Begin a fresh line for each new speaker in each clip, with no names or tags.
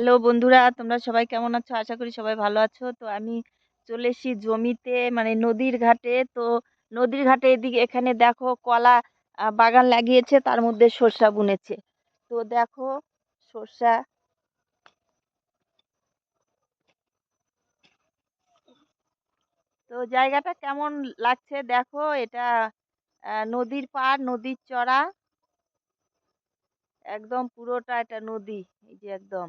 Hello বন্ধুরা, তোমরা সবাই কেমন আছো? আশা করি সবাই ভালো আছো। তো আমি চলে এসেছি জমিতে মানে নদীর ঘাটে। তো নদীর ঘাটে এদিকে এখানে দেখো কলা বাগান লাগিয়েছে, তার মধ্যে সর্ষা বুনেছে। তো দেখো সর্ষা তো জায়গাটা কেমন লাগছে দেখো? এটা নদীর পাড়, নদীর চড়া। একদম পুরোটা এটা নদী, এই যে একদম।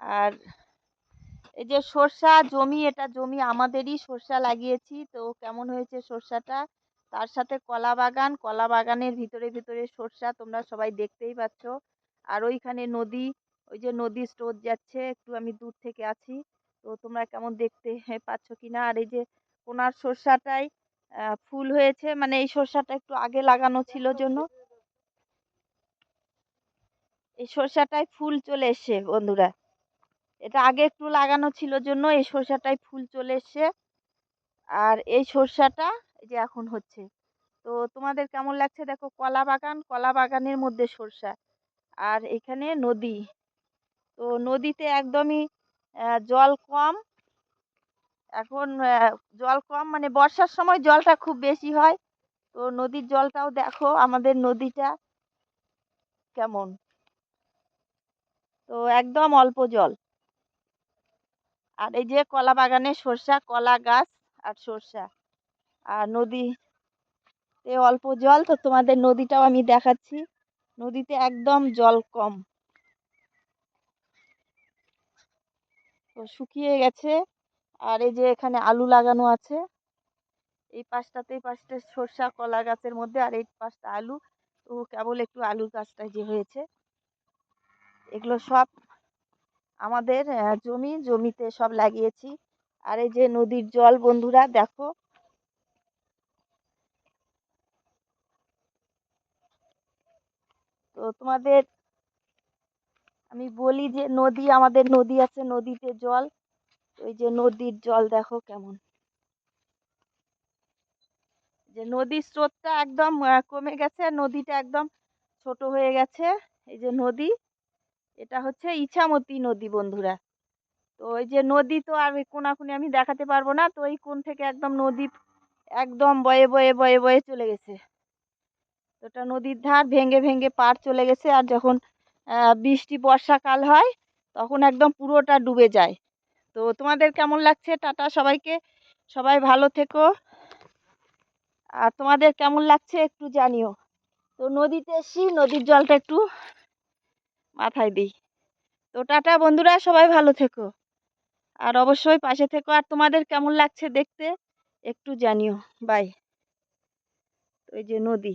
আর এই যে সর্ষা জমি, এটা জমি আমাদেরই সর্ষা লাগিয়েছি। তো কেমন হয়েছে সর্ষাটা? তার সাথে কলা বাগান। কলা বাগানের ভিতরে ভিতরে সর্ষা তোমরা সবাই দেখতেই পাচ্ছ। আর ওইখানে নদী, ওই যে নদী স্রোত যাচ্ছে, একটু আমি দূর থেকে আছি। তো তোমরা কেমন দেখতে পাচ্ছ কি না আর এই যে কোনার সর্ষাটাই ফুল হয়েছে। মানে এই সর্ষাটা একটু আগে লাগানো ছিল জন্য। এই সর্ষাটায় ফুল চলে এসছে, বন্ধুরা। এটা আগে একটু লাগানো ছিল জন্য এই সর্ষাটায় ফুল চলে এসছে। আর এই সর্ষাটা এই যে এখন হচ্ছে। তো তোমাদের কেমন লাগছে? দেখো কলা বাগান, কলা বাগানের মধ্যে সর্ষা। আর এখানে নদী। তো নদীতে একদমই জল কম। এখন জল কম মানে বর্ষার সময় জলটা খুব বেশি হয়। তো নদীর জলটাও দেখো আমাদের নদীটা কেমন। তো একদম অল্প জল। আর এই যে কলা বাগানে সর্ষা, কলা গাছ আর সর্ষা আর নদীতে অল্প জল, তো তোমাদের নদীটাও আমি দেখাচ্ছি। নদীতে একদম জল কম। তো শুকিয়ে গেছে আর এই যে এখানে আলু লাগানো আছে। এই পাশটাতে, এই পাশটা সর্ষা, কলা গাছের মধ্যে আর এই পাশটা আলু। তো কেবল একটু আলুর গাছটা যে হয়েছে, এগুলো সব আমাদের জমি, জমিতে সব লাগিয়েছি। আর এই যে নদীর জল, বন্ধুরা, দেখো। তো তোমাদের আমি বলি যে নদী, আমাদের নদী আছে নদীতে জল। ওই যে নদীর জল, দেখো কেমন। যে নদীর স্রোতটা একদম কমে গেছে, নদীটা একদম ছোট হয়ে গেছে। এই যে নদী এটা হচ্ছে ইছামতি নদী, বন্ধুরা। তো ওই যে নদী তো আর কোনাকুনি আমি দেখাতে পারব না, তো ওই কোন থেকে একদম নদী একদম বয়ে বয়ে বয়ে বয়ে চলে গেছে। ওটা নদীর ধার ভেঙে ভেঙে পাড় চলে গেছে, আর যখন বৃষ্টি, বর্ষাকাল হয়, তখন একদম পুরোটা ডুবে যায়। তো তোমাদের কেমন লাগছে? টাটা সবাইকে। সবাই ভালো থেকো। আর তোমাদের কেমন লাগছে একটু জানিও। তো নদীতে এসছি, নদীর জলটা একটু মাথায় দিই। তো টাটা বন্ধুরা, সবাই ভালো থেকো। আর অবশ্যই পাশে থেকো। আর তোমাদের কেমন লাগছে দেখতে, একটু জানিও। বাই। ওই যে নদী।